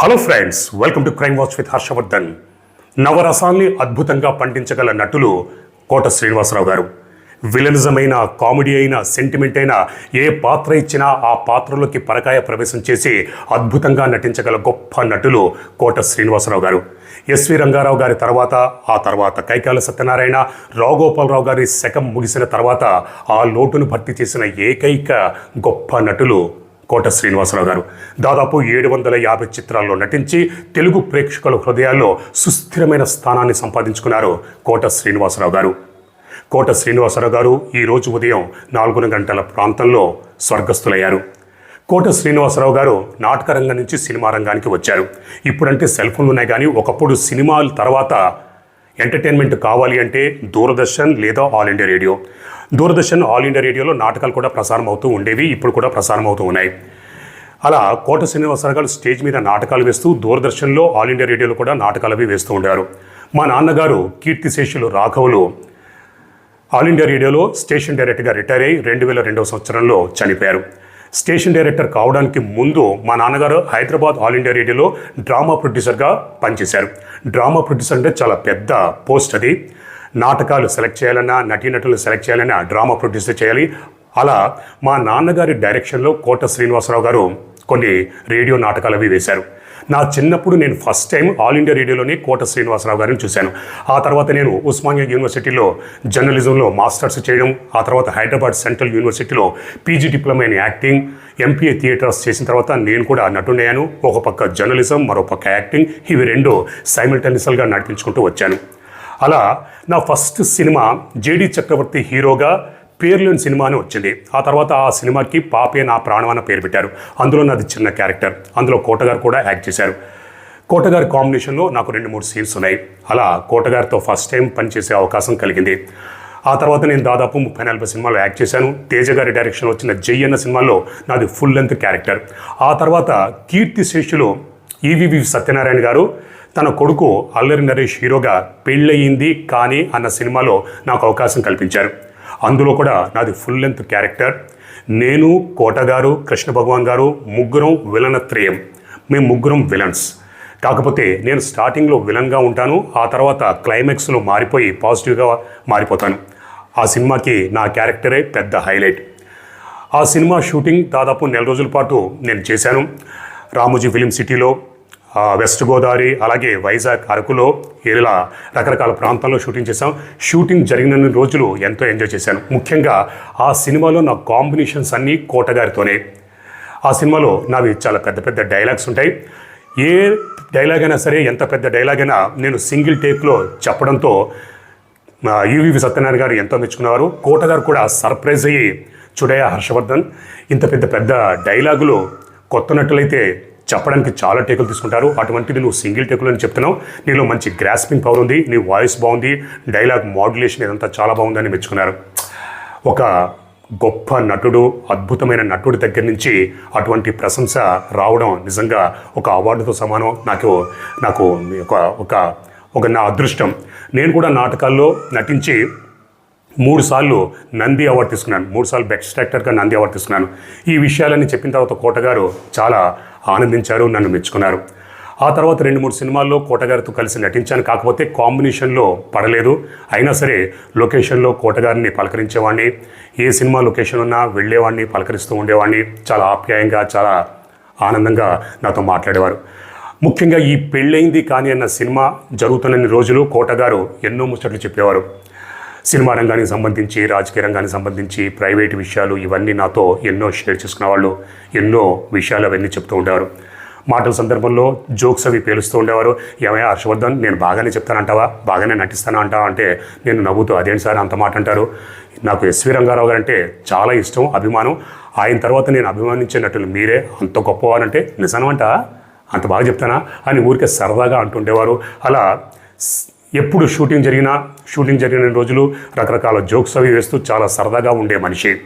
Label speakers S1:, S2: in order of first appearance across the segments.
S1: Hello friends welcome to crime watch with Harshavardhan నవరసాల్ని అద్భుతంగా పండించగల నటులు కోట శ్రీనివాసరావు గారు. విలనిజమైన కామెడీ అయిన సెంటిమెంట్ అయిన ఏ పాత్ర ఇచ్చినా ఆ పాత్రలోకి పరకాయ ప్రవేశం చేసి అద్భుతంగా నటించగల గొప్ప నటులు కోట శ్రీనివాసరావు గారు. ఎస్వి రంగారావు గారి తర్వాత ఆ తర్వాత కైకాల సత్యనారాయణ రావుగోపాలరావు గారి శకం ముగిసిన తర్వాత ఆ లోటును భర్తీ చేసిన ఏకైక గొప్ప నటులు కోట శ్రీనివాసరావు గారు. దాదాపు ఏడు వందల యాభై చిత్రాల్లో నటించి తెలుగు ప్రేక్షకుల హృదయాల్లో సుస్థిరమైన స్థానాన్ని సంపాదించుకున్నారు కోట శ్రీనివాసరావు గారు. కోట శ్రీనివాసరావు గారు ఈ రోజు ఉదయం నాలుగున గంటల ప్రాంతంలో స్వర్గస్థులయ్యారు. కోట శ్రీనివాసరావు గారు నాటక రంగం నుంచి సినిమా రంగానికి వచ్చారు. ఇప్పుడంటే సెల్ ఫోన్లు ఉన్నాయి కానీ ఒకప్పుడు సినిమాల తర్వాత ఎంటర్టైన్మెంట్ కావాలి అంటే దూరదర్శన్ లేదా All India Radio. Doordarshan All India రేడియోలో నాటకాలు కూడా ప్రసారం అవుతూ ఉండేవి ఇప్పుడు కూడా ప్రసారం అవుతూ ఉన్నాయి. అలా కోట శ్రీనివాసరావు గారు స్టేజ్ మీద నాటకాలు వేస్తూ దూరదర్శన్లో ఆల్ ఇండియా రేడియోలో కూడా నాటకాలు అవి వేస్తూ ఉండారు మా నాన్నగారు కీర్తిశేషులు రాఘవులు ఆల్ ఇండియా రేడియోలో స్టేషన్ డైరెక్టర్గా రిటైర్ అయ్యి రెండు వేల రెండవ సంవత్సరంలో చనిపోయారు. స్టేషన్ డైరెక్టర్ కావడానికి ముందు మా నాన్నగారు హైదరాబాద్ ఆల్ ఇండియా రేడియోలో డ్రామా ప్రొడ్యూసర్గా పనిచేశారు. డ్రామా ప్రొడ్యూసర్ అంటే చాలా పెద్ద పోస్ట్ అది. నాటకాలు సెలెక్ట్ చేయాలన్నా నటీనటులు సెలెక్ట్ చేయాలన్నా డ్రామా ప్రొడ్యూసర్ చేయాలి. అలా మా నాన్నగారి డైరెక్షన్లో కోట శ్రీనివాసరావు గారు కొన్ని రేడియో నాటకాలు అవి వేశారు. నా చిన్నప్పుడు నేను ఫస్ట్ టైం ఆల్ ఇండియా రేడియోలోనే కోట శ్రీనివాసరావు గారిని చూశాను. ఆ తర్వాత నేను ఉస్మానియా యూనివర్సిటీలో జర్నలిజంలో మాస్టర్స్ చేయడం ఆ తర్వాత హైదరాబాద్ సెంట్రల్ యూనివర్సిటీలో PG diploma in acting MPA theatres చేసిన తర్వాత నేను కూడా నటునయ్యాను ఒక పక్క జర్నలిజం మరో పక్క యాక్టింగ్ ఇవి రెండు సైమిల్టేనియస్గా నడిపించుకుంటూ వచ్చాను. అలా నా ఫస్ట్ సినిమా జేడి చక్రవర్తి హీరోగా పేర్లేని సినిమా అని వచ్చింది. ఆ తర్వాత ఆ సినిమాకి పాపే నా ప్రాణం అన్న పేరు పెట్టారు. అందులో నాది చిన్న క్యారెక్టర్. అందులో కోటగారు కూడా యాక్ట్ చేశారు. కోటగారి కాంబినేషన్లో నాకు రెండు మూడు సీన్స్ ఉన్నాయి. అలా కోటగారితో ఫస్ట్ టైం పనిచేసే అవకాశం కలిగింది. ఆ తర్వాత నేను దాదాపు ముప్పై నలభై సినిమాలో యాక్ట్ చేశాను. తేజ గారి డైరెక్షన్ వచ్చిన జై అన్న సినిమాలో నాది ఫుల్ లెంత్ క్యారెక్టర్. ఆ తర్వాత కీర్తి శేషులు ఈవివి సత్యనారాయణ గారు తన కొడుకు అల్లరి నరేష్ హీరోగా పెళ్ళయింది కానీ అన్న సినిమాలో నాకు అవకాశం కల్పించారు. అందులో కూడా నాది ఫుల్ లెంత్ క్యారెక్టర్ నేను కోట గారు కృష్ణ భగవాన్ గారు ముగ్గురం విలనత్రయం మేము ముగ్గురం విలన్స్. కాకపోతే నేను స్టార్టింగ్లో విలన్గా ఉంటాను ఆ తర్వాత క్లైమాక్స్లో మారిపోయి పాజిటివ్గా మారిపోతాను. ఆ సినిమాకి నా క్యారెక్టరే పెద్ద హైలైట్ ఆ సినిమా షూటింగ్ దాదాపు నెల రోజుల పాటు నేను చేశాను. రామోజీ ఫిలిం సిటీలో వెస్ట్ గోదావరి అలాగే వైజాగ్ అరకులో ఇలా రకరకాల ప్రాంతాల్లో షూటింగ్ చేశాం. షూటింగ్ జరిగిన రోజులు ఎంతో ఎంజాయ్ చేశాను. ముఖ్యంగా ఆ సినిమాలో నా కాంబినేషన్స్ అన్నీ కోటగారితోనే. ఆ సినిమాలో నావి చాలా పెద్ద పెద్ద డైలాగ్స్ ఉంటాయి. ఏ డైలాగ్ అయినా సరే ఎంత పెద్ద డైలాగ్ అయినా నేను సింగిల్ టేక్లో చెప్పడంతో యువి సత్యనారాయణ గారు ఎంతో మెచ్చుకున్నారు కోటగారు కూడా సర్ప్రైజ్ అయ్యి చూడయ్య హర్షవర్ధన్ ఇంత పెద్ద పెద్ద డైలాగులు కొత్త నటులైతే చెప్పడానికి చాలా టేకులు తీసుకుంటారు. అటువంటిది నువ్వు సింగిల్ టేకులు అని చెప్తున్నావు. నీలో మంచి గ్రాస్పింగ్ పవర్ ఉంది. నీ వాయిస్ బాగుంది. డైలాగ్ మాడ్యులేషన్ ఇదంతా చాలా బాగుందని మెచ్చుకున్నారు. ఒక గొప్ప నటుడు అద్భుతమైన నటుడి దగ్గర నుంచి అటువంటి ప్రశంస రావడం నిజంగా ఒక అవార్డుతో సమానం. నాకు నాకు ఒక ఒక ఒక నా అదృష్టం. నేను కూడా నాటకాల్లో నటించి మూడుసార్లు నంది అవార్డు తీసుకున్నాను. మూడు సార్లు బెస్ట్ యాక్టర్గా నంది అవార్డు తీసుకున్నాను. ఈ విషయాలన్నీ చెప్పిన తర్వాత కోటగారు చాలా ఆనందించారు నన్ను మెచ్చుకున్నారు. ఆ తర్వాత రెండు మూడు సినిమాల్లో కోటగారితో కలిసి నటించాను. కాకపోతే కాంబినేషన్లో పడలేదు. అయినా సరే లొకేషన్లో కోటగారిని పలకరించేవాడిని ఏ సినిమా లొకేషన్ ఉన్నా వెళ్ళేవాడిని పలకరిస్తూ ఉండేవాడిని చాలా ఆప్యాయంగా చాలా ఆనందంగా నాతో మాట్లాడేవారు. ముఖ్యంగా ఈ పెళ్ళైంది కానీ అన్న సినిమా జరుగుతున్న రోజులు కోటగారు ఎన్నో ముచ్చట్లు చెప్పేవారు. సినిమా రంగానికి సంబంధించి రాజకీయ రంగానికి సంబంధించి ప్రైవేట్ విషయాలు ఇవన్నీ నాతో ఎన్నో షేర్ చేసుకున్న వాళ్ళు ఎన్నో విషయాలు అవన్నీ చెప్తూ ఉండేవారు. మాటల సందర్భంలో జోక్స్ అవి పేలుస్తూ ఉండేవారు. ఏమయ్యా హర్షవర్ధన్ నేను బాగానే చెప్తానంటావా? బాగానే నటిస్తాను అంటావా? అంటే నేను నవ్వుతూ అదేంటి సార్ అంత మాట అంటారు? నాకు ఎస్వి రంగారావు గారు అంటే చాలా ఇష్టం అభిమానం. ఆయన తర్వాత నేను అభిమానించే నటులు మీరే. అంత గొప్పవారంటే నిజమంట అంత బాగా చెప్తానా? అని ఊరికే సరదాగా అంటుండేవారు. అలా ఎప్పుడు షూటింగ్ జరిగినా షూటింగ్ జరిగిన రోజులు రకరకాల జోక్స్ అవి వేస్తూ చాలా సరదాగా ఉండే మనిషి.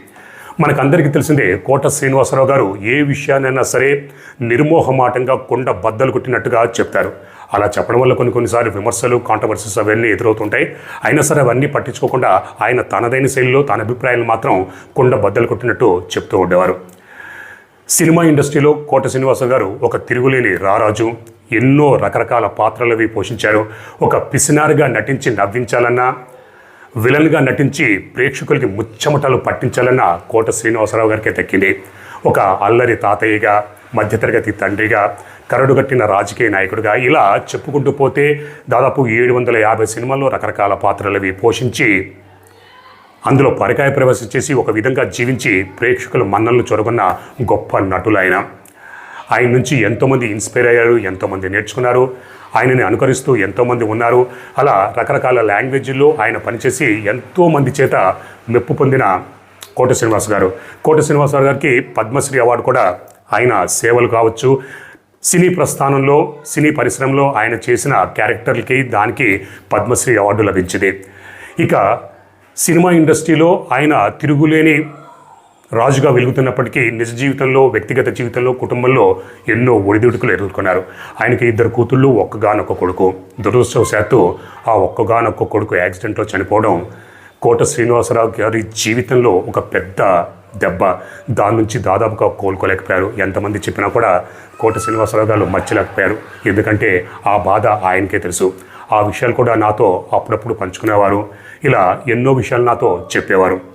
S1: మనకందరికీ తెలిసిందే కోట శ్రీనివాసరావు గారు ఏ విషయాన్నైనా సరే నిర్మోహమాటంగా కొండ బద్దలు కొట్టినట్టుగా చెప్తారు. అలా చెప్పడం వల్ల కొన్ని కొన్నిసార్లు విమర్శలు కాంట్రవర్సీస్ అవన్నీ ఎదురవుతుంటాయి. అయినా సరే అవన్నీ పట్టించుకోకుండా ఆయన తనదైన శైలిలో తన అభిప్రాయాలు మాత్రం కొండ బద్దలు కొట్టినట్టు చెప్తూ ఉండేవారు. సినిమా ఇండస్ట్రీలో కోట శ్రీనివాస గారు ఒక తిరుగులేని రారాజు. ఎన్నో రకరకాల పాత్రలవి పోషించారు. ఒక పిసినారుగా నటించి నవ్వించాలన్నా విలన్గా నటించి ప్రేక్షకులకి ముచ్చమటలు పట్టించాలన్న కోట శ్రీనివాసరావు గారికి దక్కింది. ఒక అల్లరి తాతయ్యగా మధ్యతరగతి తండ్రిగా కరడుగట్టిన రాజకీయ నాయకుడిగా ఇలా చెప్పుకుంటూ పోతే దాదాపు ఏడు వందల యాభై సినిమాల్లో రకరకాల పాత్రలవి పోషించి అందులో పరికాయ ప్రవేశం చేసి ఒక విధంగా జీవించి ప్రేక్షకుల మన్నలను చొరగొన్న గొప్ప నటులైన ఆయన నుంచి ఎంతోమంది ఇన్స్పైర్ అయ్యారు ఎంతోమంది నేర్చుకున్నారు. ఆయనని అనుకరిస్తూ ఎంతోమంది ఉన్నారు. అలా రకరకాల లాంగ్వేజ్ల్లో ఆయన పనిచేసి ఎంతోమంది చేత మెప్పు పొందిన కోట శ్రీనివాస్ గారు. కోట శ్రీనివాసరావు గారికి పద్మశ్రీ అవార్డు కూడా ఆయన సేవలు కావచ్చు. సినీ ప్రస్థానంలో సినీ పరిశ్రమలో ఆయన చేసిన క్యారెక్టర్లకి దానికి పద్మశ్రీ అవార్డు లభించింది. ఇక సినిమా ఇండస్ట్రీలో ఆయన తిరుగులేని రాజుగా వెలుగుతున్నప్పటికీ నిజ జీవితంలో వ్యక్తిగత జీవితంలో కుటుంబంలో ఎన్నో ఒడిదుడుకులు ఎదుర్కొన్నారు. ఆయనకి ఇద్దరు కూతుళ్ళు ఒక్కగానొక్క కొడుకు. దురదృష్టవశాత్తు ఆ ఒక్కగానొక్క కొడుకు యాక్సిడెంట్లో చనిపోవడం కోట శ్రీనివాసరావు గారి జీవితంలో ఒక పెద్ద దెబ్బ. దాని నుంచి దాదాపుగా కోలుకోలేకపోయారు. ఎంతమంది చెప్పినా కూడా కోట శ్రీనివాసరావు గారు మర్చలేకపోయారు. ఎందుకంటే ఆ బాధ ఆయనకే తెలుసు. ఆ విషయాలు కూడా నాతో అప్పుడప్పుడు పంచుకునేవారు. ఇలా ఎన్నో విషయాలు నాతో చెప్పేవారు.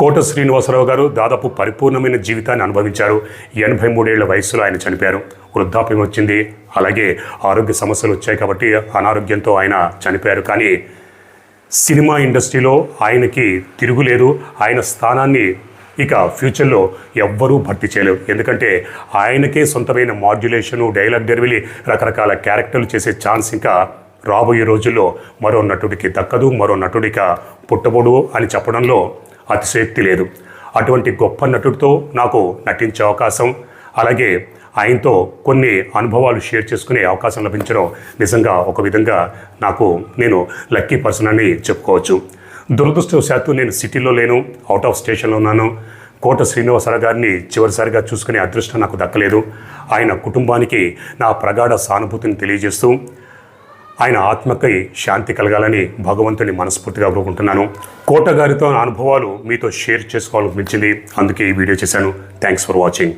S1: కోట శ్రీనివాసరావు గారు దాదాపు పరిపూర్ణమైన జీవితాన్ని అనుభవించారు. ఎనభై మూడేళ్ళ వయసులో ఆయన చనిపోయారు. వృద్ధాప్యం వచ్చింది. అలాగే ఆరోగ్య సమస్యలు వచ్చాయి కాబట్టి అనారోగ్యంతో ఆయన చనిపోయారు. కానీ సినిమా ఇండస్ట్రీలో ఆయనకి తిరుగులేదు. ఆయన స్థానాన్ని ఇక ఫ్యూచర్లో ఎవ్వరూ భర్తీ చేయలేరు. ఎందుకంటే ఆయనకే సొంతమైన మాడ్యులేషను డైలాగ్ డెలివరీ రకరకాల క్యారెక్టర్లు చేసే ఛాన్స్ ఇంకా రాబోయే రోజుల్లో మరో నటుడికి దక్కదు మరో నటుడిక పుట్టబోడు అని చెప్పడంలో అతిశయక్తి లేదు. అటువంటి గొప్ప నటుడితో నాకు నటించే అవకాశం అలాగే ఆయనతో కొన్ని అనుభవాలు షేర్ చేసుకునే అవకాశం లభించడం నిజంగా ఒక విధంగా నాకు నేను లక్కీ పర్సన్ అని చెప్పుకోవచ్చు. దురదృష్టవశాత్తు నేను సిటీలో లేను అవుట్ ఆఫ్ స్టేషన్లో ఉన్నాను. కోట శ్రీనివాసరావు గారిని చివరిసారిగా చూసుకునే అదృష్టం నాకు దక్కలేదు. ఆయన కుటుంబానికి నా ప్రగాఢ సానుభూతిని తెలియజేస్తూ ఆయన ఆత్మకై శాంతి కలగాలని భగవంతుని మనస్ఫూర్తిగా కోరుకుంటున్నాను. కోటగారితో నా అనుభవాలు మీతో షేర్ చేసుకోవాలనిపించింది. అందుకే ఈ వీడియో చేశాను. Thanks for watching